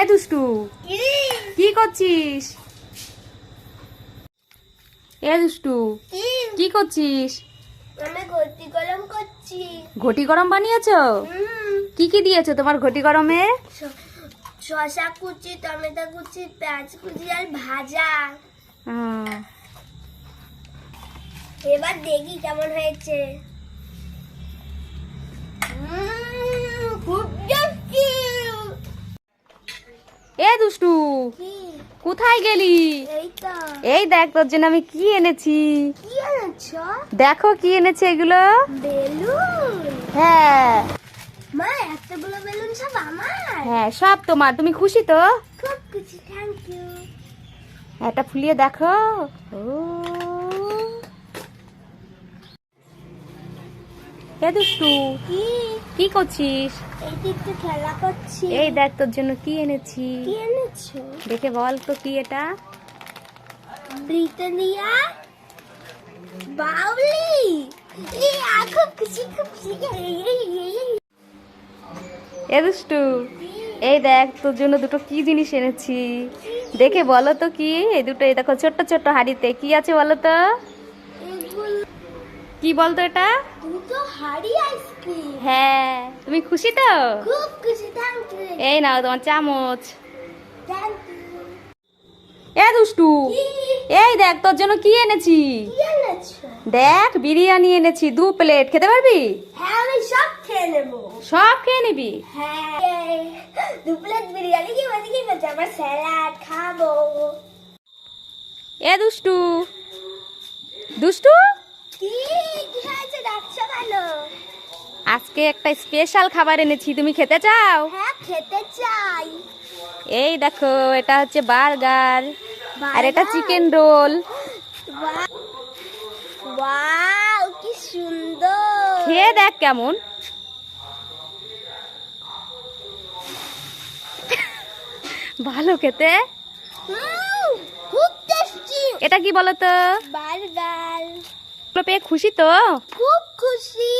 এ দুষ্টু কি করছিস? এ দুষ্টু কি করছিস? গতি গরম করছি। ঘটি গরম বানিয়েছো? কি কি দিয়েছ তোমার ঘটি গরমে? শসা কুচি টমেটো কুচি পেঁয়াজ কুচি আর ভাজা। এবার দেখি কেমন হয়েছে। দুষ্টু কোথায় গেলি? এই দেখ তোর জন্য আমি কি এনেছি? দেখো কি এনেছে এগুলো। হ্যাঁ। হ্যাঁ সব তোমার। তুমি খুশি তো? খুব খুশি থ্যাংক ইউ এটা ফুলিয়ে দেখো। ও। এ দুষ্টু কি করছিস? খেলা করছি। এই দেখ তোর জন্য কি এনেছি। কি এনেছো? দেখে বল তো কি এটা? ব্রিটানিয়া বাউলি। খুব খুশি খুব। এ দুষ্টু এই দেখ তোর জন্য দুটো কি জিনিস এনেছি। দেখে বলো তো কি? এই দুটো এই দেখো ছোট্ট ছোট্ট হাড়িতে কি আছে বলো তো? কি বলতো এটা? দুটো হাড়ি আইসক্রিম। হ্যাঁ তুমি খুশি তো? খুব খুশি থ্যাংক ইউ এই নাও তোমার চামচ। থ্যাংক ইউ এ দুষ্টু এই দেখ তোর জন্য কি এনেছি? দেখ বিরিয়ানি এনেছি দু প্লেট খেতে পারবি? হ্যাঁ আমি সব খেয়ে নেব। সব খেয়ে নিবি? হ্যাঁ দু প্লেট বিরিয়ানি কি বলছি কি বলছে? আবার স্যালাড খাব। এ দুষ্টু দুষ্টু কি কি হয়েছে ডাকছো কেন আজকে একটা স্পেশাল খাবার এনেছি তুমি খেতে চাও? হ্যাঁ খেতে চাই। এই দেখো এটা হচ্ছে বার্গার আর এটা চিকেন রোল ওয়াও কি সুন্দর। খেয়ে দেখ কেমন। ভালো খেতে। এটা কি বলতো? বার্গার। পেয়ে খুশি তো? খুব খুশি।